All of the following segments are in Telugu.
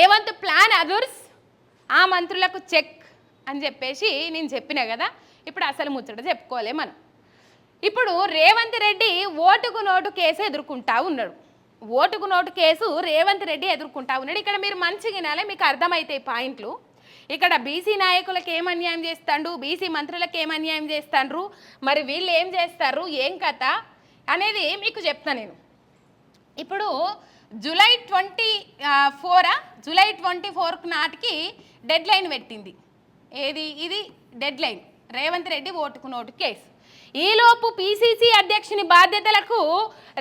రేవంత్ ప్లాన్ అదుర్స్? ఆ మంత్రులకు చెక్ అని చెప్పేసి నేను చెప్పిన కదా ఇప్పుడు అసలు ముచ్చట చెప్పుకోలే మనం. ఇప్పుడు రేవంత్ రెడ్డి ఓటుకు నోటు కేసు ఎదుర్కొంటా ఉన్నాడు. ఓటుకు నోటు కేసు రేవంత్ రెడ్డి ఎదుర్కొంటా ఉన్నాడు. ఇక్కడ మీరు మంచిగా వినాలి మీకు అర్థమవుతాయి పాయింట్లు. ఇక్కడ బీసీ నాయకులకు ఏం అన్యాయం చేస్తాడు బీసీ మంత్రులకు ఏం అన్యాయం చేస్తాండ్రు? మరి వీళ్ళు ఏం చేస్తారు? ఏం కథ? అనేది మీకు చెప్తాను నేను. ఇప్పుడు జూలై ట్వంటీ ఫోరా? జూలై ట్వంటీ ఫోర్ నాటికి డెడ్ లైన్ పెట్టింది. ఏది? ఇది డెడ్ లైన్ రేవంత్ రెడ్డి ఓటుకు నోటు కేసు. ఈలోపు పీసీసీ అధ్యక్షుని బాధ్యతలకు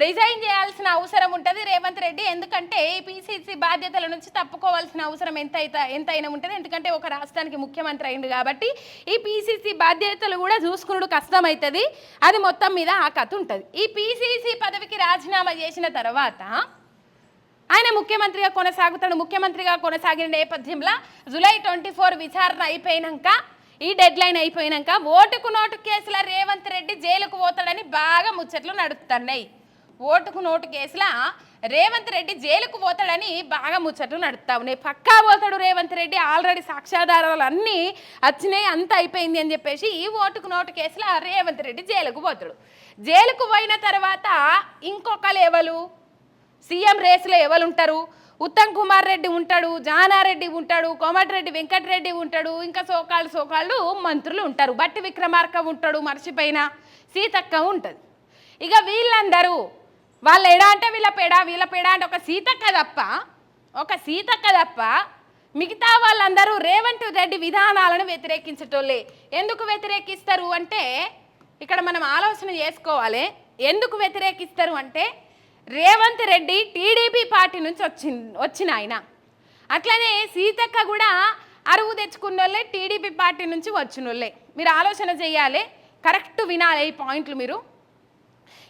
రిజైన్ చేయాల్సిన అవసరం ఉంటుంది రేవంత్ రెడ్డి. ఎందుకంటే ఈ పీసీసీ బాధ్యతల నుంచి తప్పుకోవాల్సిన అవసరం ఎంత అయితే ఎంతైనా ఉంటుంది. ఎందుకంటే ఒక రాష్ట్రానికి ముఖ్యమంత్రి అయింది కాబట్టి ఈ పీసీసీ బాధ్యతలు కూడా చూసుకున్నాడు కష్టమవుతుంది అది మొత్తం మీద ఆ కథ ఉంటుంది ఈ పీసీసీ పదవికి రాజీనామా చేసిన తర్వాత ఆయన ముఖ్యమంత్రిగా కొనసాగుతాడు. ముఖ్యమంత్రిగా కొనసాగిన నేపథ్యంలో జూలై ట్వంటీ ఫోర్ విచారణ అయిపోయినాక ఈ డెడ్ లైన్ అయిపోయినాక ఓటుకు నోటు కేసుల రేవంత్ రెడ్డి జైలుకు పోతాడని బాగా ముచ్చట్లు నడుస్తున్నాయి ఓటుకు నోటు కేసుల రేవంత్ రెడ్డి జైలుకు పోతాడని బాగా ముచ్చట్లు నడుస్తా ఉన్నాయి. పక్కా పోతాడు రేవంత్ రెడ్డి. ఆల్రెడీ సాక్ష్యాధారాలు అన్నీ వచ్చినాయి అంత అయిపోయింది అని చెప్పేసి ఈ ఓటుకు నోటు కేసుల రేవంత్ రెడ్డి జైలుకు పోతాడు. జైలుకు పోయిన తర్వాత ఇంకొక లెవెలు సీఎం రేసులో ఎవరు ఉంటారు ఉత్తమ్ కుమార్ రెడ్డి ఉంటాడు జానారెడ్డి ఉంటాడు కోమటిరెడ్డి వెంకటరెడ్డి ఉంటాడు ఇంకా సోకాళ్ళు సోకాళ్ళు మంత్రులు ఉంటారు. బట్టి విక్రమార్క ఉంటాడు మర్చిపోయిన సీతక్క ఉంటుంది. ఇక వీళ్ళందరూ వాళ్ళ ఎడా అంటే వీళ్ళ పేడ వీళ్ళ పేడ అంటే ఒక సీతక్క తప్ప ఒక సీతక్క తప్ప మిగతా వాళ్ళందరూ రేవంత్ రెడ్డి విధానాలను వ్యతిరేకించటోళ్ళే. ఎందుకు వ్యతిరేకిస్తారు అంటే ఇక్కడ మనం ఆలోచన చేసుకోవాలి. ఎందుకు వ్యతిరేకిస్తారు అంటే రేవంత్ రెడ్డి టీడీపీ పార్టీ నుంచి వచ్చి వచ్చిన ఆయన. అట్లనే సీతక్క కూడా అరువు తెచ్చుకున్న వాళ్ళే టీడీపీ పార్టీ నుంచి వచ్చిన వాళ్ళే మీరు ఆలోచన చేయాలి. కరెక్ట్ వినాలి ఈ పాయింట్లు మీరు.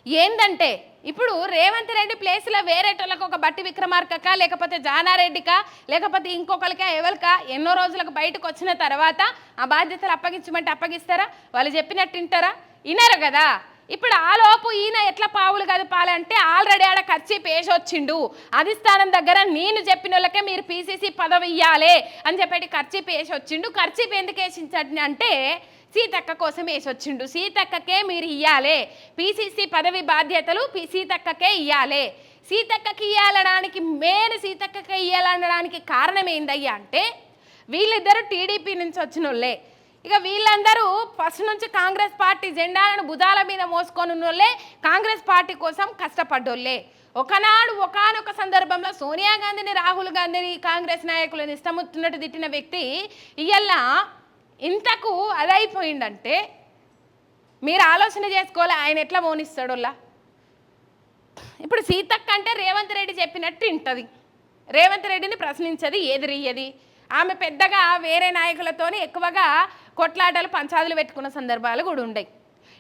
ఏందంటే ఇప్పుడు రేవంత్ రెడ్డి ప్లేస్లో వేరేటోళ్ళకి ఒక బట్టి విక్రమార్కక లేకపోతే జానారెడ్డికా లేకపోతే ఇంకొకరికా ఎవరికా ఎన్నో రోజులకు బయటకు వచ్చిన తర్వాత ఆ బాధ్యతలు అప్పగించమంటే అప్పగిస్తారా? వాళ్ళు చెప్పినట్టు వింటారా? వినరు కదా. ఇప్పుడు ఆ లోపు ఈయన ఎట్లా పావులు కదపాలంటే ఆల్రెడీ ఆడ ఖర్చు వేసి వచ్చిండు అధిష్టానం దగ్గర నేను చెప్పిన వాళ్ళకే మీరు పీసీసీ పదవి ఇవ్వాలి అని చెప్పేటి ఖర్చు వేసి వచ్చిండు ఖర్చు ఎందుకు వేసించండి అంటే సీతక్క కోసం వేసి వచ్చిండు సీతక్కకే మీరు ఇయ్యాలే. పీసీసీ పదవి బాధ్యతలు పి సీతక్కకే ఇయ్యాలే. సీతక్కకి ఇయ్యాలనడానికి మెయిన్ సీతక్కకి ఇయ్యాలనడానికి కారణం ఏందయ్యా అంటే వీళ్ళిద్దరూ టీడీపీ నుంచి వచ్చిన వాళ్ళే ఇక వీళ్ళందరూ ఫస్ట్ నుంచి కాంగ్రెస్ పార్టీ జెండాలను భుజాల మీద మోసుకొని ఉన్నోళ్ళే కాంగ్రెస్ పార్టీ కోసం కష్టపడ్డోళ్ళే. ఒకనాడు ఒకనొక సందర్భంలో సోనియా గాంధీని రాహుల్ గాంధీని కాంగ్రెస్ నాయకులను ఇష్టముతున్నట్టు తిట్టిన వ్యక్తి ఇయ్యల్ల ఇంతకు అదైపోయిందంటే మీరు ఆలోచన చేసుకోవాలి ఆయన ఎట్లా మోనిస్తాడోలా ఇప్పుడు సీతక్క అంటే రేవంత్ రెడ్డి చెప్పినట్టు ఇంటది. రేవంత్ రెడ్డిని ప్రశ్నించది ఎదిరియ్యది. ఆమె పెద్దగా వేరే నాయకులతోని ఎక్కువగా కొట్లాటలు పంచాదులు పెట్టుకున్న సందర్భాలు కూడా ఉన్నాయి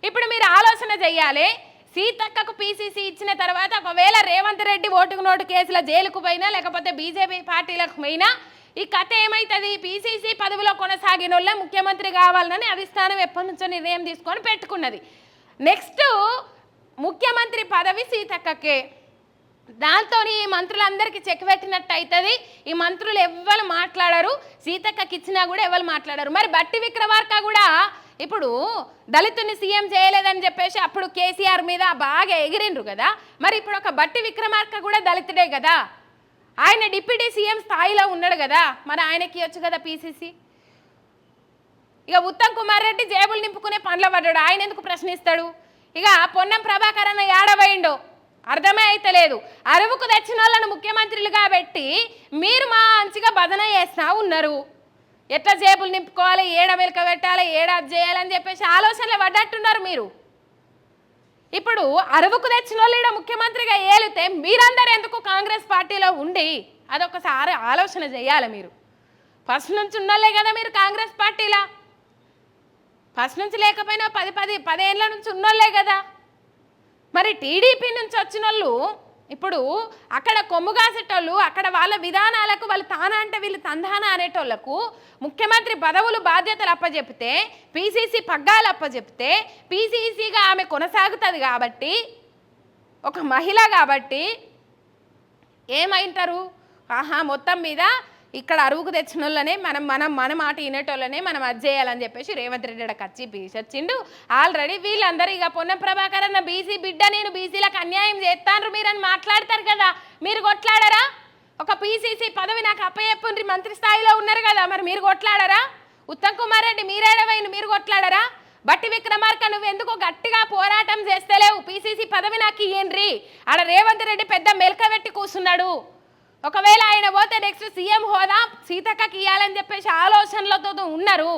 ఇప్పుడు మీరు ఆలోచన చెయ్యాలి సీతక్కకు పీసీసీ ఇచ్చిన తర్వాత ఒకవేళ రేవంత్ రెడ్డి ఓటుకు నోటు కేసుల జైలుకు పోయినా లేకపోతే బీజేపీ పార్టీలకు పోయినా ఈ కథ ఏమవుతుంది పీసీసీ పదవిలో కొనసాగిన వాళ్ళే ముఖ్యమంత్రి కావాలని అధిష్టానం ఎప్పటి నుంచో నిర్ణయం తీసుకొని పెట్టుకున్నది. నెక్స్ట్ ముఖ్యమంత్రి పదవి సీతక్కకే. దాంతో ఈ మంత్రులందరికీ చెక్ పెట్టినట్టు అవుతుంది ఈ మంత్రులు ఎవ్వరు మాట్లాడరు. సీతక్కకి ఇచ్చినా కూడా ఎవరు మాట్లాడరు. మరి బట్టి విక్రమార్క కూడా ఇప్పుడు దళితుని సీఎం చేయలేదని చెప్పేసి అప్పుడు కేసీఆర్ మీద బాగా ఎగిరిండ్రు కదా. మరి ఇప్పుడు ఒక బట్టి విక్రమార్క కూడా దళితుడే కదా. ఆయన డిప్యూటీ సీఎం స్థాయిలో ఉన్నాడు కదా. మరి ఆయనకి ఇవ్వచ్చు కదా పీసీసీ? ఇక ఉత్తమ్ కుమార్ రెడ్డి జేబులు నింపుకునే పనుల పడ్డాడు. ఆయన ఎందుకు ప్రశ్నిస్తాడు? ఇక పొన్నం ప్రభాకర్ అన్న ఏడవైండో అర్థమే అయితలేదు అరువుకు తెచ్చిన వాళ్ళను ముఖ్యమంత్రులుగా పెట్టి మీరు మా మంచిగా బదన చేస్తా ఉన్నారు. ఎట్లా జేబులు నింపుకోవాలి ఏడ మెలక పెట్టాలి ఏడ చేయాలని చెప్పేసి ఆలోచనలు పడ్డట్టున్నారు మీరు. ఇప్పుడు అరువుకు తెచ్చిన వాళ్ళు ఈడ ముఖ్యమంత్రిగా ఏలితే మీరందరూ ఎందుకు కాంగ్రెస్ పార్టీలో ఉండి అదొకసారి ఆలోచన చేయాలి మీరు. ఫస్ట్ నుంచి ఉన్నలే కదా మీరు కాంగ్రెస్ పార్టీలా. ఫస్ట్ నుంచి లేకపోయినా పది పది పదేళ్ళ నుంచి ఉన్నోళ్ళే కదా. మరి టీడీపీ నుంచి వచ్చిన వాళ్ళు ఇప్పుడు అక్కడ కొమ్ము కాసేటోళ్ళు అక్కడ వాళ్ళ విధానాలకు వాళ్ళు తానా అంటే వీళ్ళు తందాన అనేటోళ్ళకు ముఖ్యమంత్రి పదవులు బాధ్యతలు అప్పచెప్తే పీసీసీ పగ్గాలు అప్పచెప్తే పీసీసీగా ఆమె కొనసాగుతుంది కాబట్టి ఒక మహిళ కాబట్టి ఏమైంటారు? ఆహా మొత్తం మీద ఇక్కడ అరువుకు తెచ్చిన వాళ్ళనే మనం మనం మన మాట వినేటోళ్ళనే మనం అది చేయాలని చెప్పేసి రేవంత్ రెడ్డి అక్కడ వచ్చి పీసొచ్చిండు ఆల్రెడీ వీళ్ళందరూ ఇక పొన్న ప్రభాకర్ అన్న బీసీ బిడ్డ నేను బీసీలకు అన్యాయం చేస్తాను మీరని మాట్లాడతారు కదా. మీరు కొట్లాడరా? ఒక పీసీసీ పదవి నాకు అప్పచెప్పుండ్రి మంత్రి స్థాయిలో ఉన్నారు కదా మరి మీరు కొట్లాడరా? ఉత్తమ్ కుమార్ రెడ్డి మీరేడవైన మీరు కొట్లాడరా? బట్టి విక్రమార్క నువ్వు ఎందుకు గట్టిగా పోరాటం చేస్తలేవు? పీసీసీ పదవి నాకు ఇయ్యండ్రి. ఆడ రేవంత్ రెడ్డి పెద్ద మెలకబెట్టి కూర్చున్నాడు ఒకవేళ ఆయన పోతే నెక్స్ట్ సీఎం హోదా సీతక్కకి ఇవ్వాలని చెప్పేసి ఆలోచనలతో ఉన్నారు.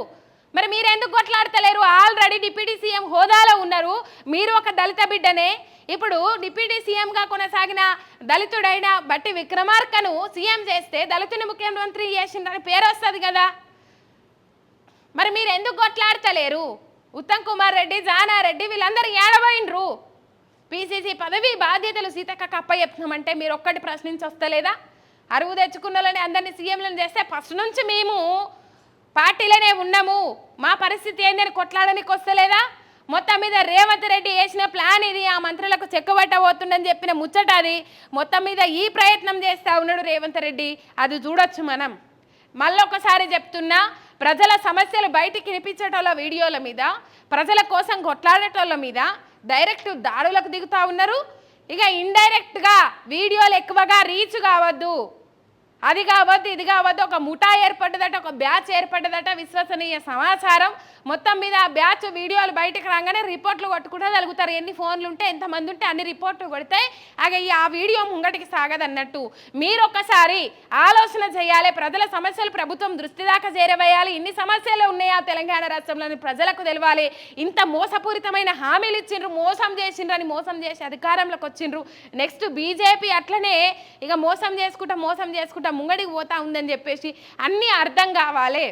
మరి మీరు ఎందుకు కొట్లాడతలేరు? ఆల్రెడీ డిప్యూటీ సీఎం హోదాలో ఉన్నారు. మీరు ఒక దళిత బిడ్డనే. ఇప్పుడు డిప్యూటీ సీఎంగా కొనసాగిన దళితుడైన బట్టి విక్రమార్కను సీఎం చేస్తే దళితుని ముఖ్యమంత్రి చేసిండ్రని పేరు వస్తుంది కదా. మరి మీరు ఎందుకు కొట్లాడతలేరు? ఉత్తమ్ కుమార్ రెడ్డి జానారెడ్డి వీళ్ళందరూ ఏడబోయిండ్రు పీసీసీ పదవి బాధ్యతలు సీతక్క కప్ప చెప్తున్నామంటే మీరు ఒక్కటి ప్రశ్నించి వస్తలేదా అరువు తెచ్చుకున్న వాళ్ళని అందరినీ సీఎంలను చేస్తే ఫస్ట్ నుంచి మేము పార్టీలోనే ఉన్నాము. మా పరిస్థితి ఏందని కొట్లాడడానికి వస్తలేదా? మొత్తం మీద రేవంత్ రెడ్డి వేసిన ప్లాన్ ఇది. ఆ మంత్రులకు చెక్కబట్టబోతుందని చెప్పిన ముచ్చట అది. మొత్తం మీద ఈ ప్రయత్నం చేస్తా ఉన్నాడు రేవంత్ రెడ్డి. అది చూడొచ్చు మనం. మళ్ళొకసారి చెప్తున్నా ప్రజల సమస్యలు బయటికి వినిపించేటోళ్ళ వీడియోల మీద ప్రజల కోసం కొట్లాడేటోళ్ళ మీద డైరెక్ట్ దాడులకు దిగుతూ ఉన్నారు. ఇక ఇండైరెక్ట్గా వీడియోలు ఎక్కువగా రీచ్ కావద్దు. అది కావద్దు ఇది కావద్దు ఒక ముఠా ఏర్పడ్డదట ఒక బ్యాచ్ ఏర్పడ్డదట విశ్వసనీయ సమాచారం. మొత్తం మీద ఆ బ్యాచ్ వీడియోలు బయటకు రాగానే రిపోర్ట్లు కొట్టుకుంటూ తలుగుతారు. ఎన్ని ఫోన్లు ఉంటే ఎంతమంది ఉంటే అన్ని రిపోర్ట్లు కొడితే అగ ఈ ఆ వీడియో ముంగటికి సాగదన్నట్టు. మీరు ఒక్కసారి ఆలోచన చేయాలి. ప్రజల సమస్యలు ప్రభుత్వం దృష్టి దాకా చేరవేయాలి. ఇన్ని సమస్యలు ఉన్నాయా తెలంగాణ రాష్ట్రంలోని ప్రజలకు తెలవాలి. ఇంత మోసపూరితమైన హామీలు ఇచ్చిండ్రు మోసం చేసిండ్రు అని మోసం చేసి అధికారంలోకి వచ్చిండ్రు. నెక్స్ట్ బీజేపీ అట్లనే ఇక మోసం చేసుకుంటా మోసం చేసుకుంటా ముంగడికి పోతా ఉందని చెప్పేసి అన్నీ అర్థం కావాలి.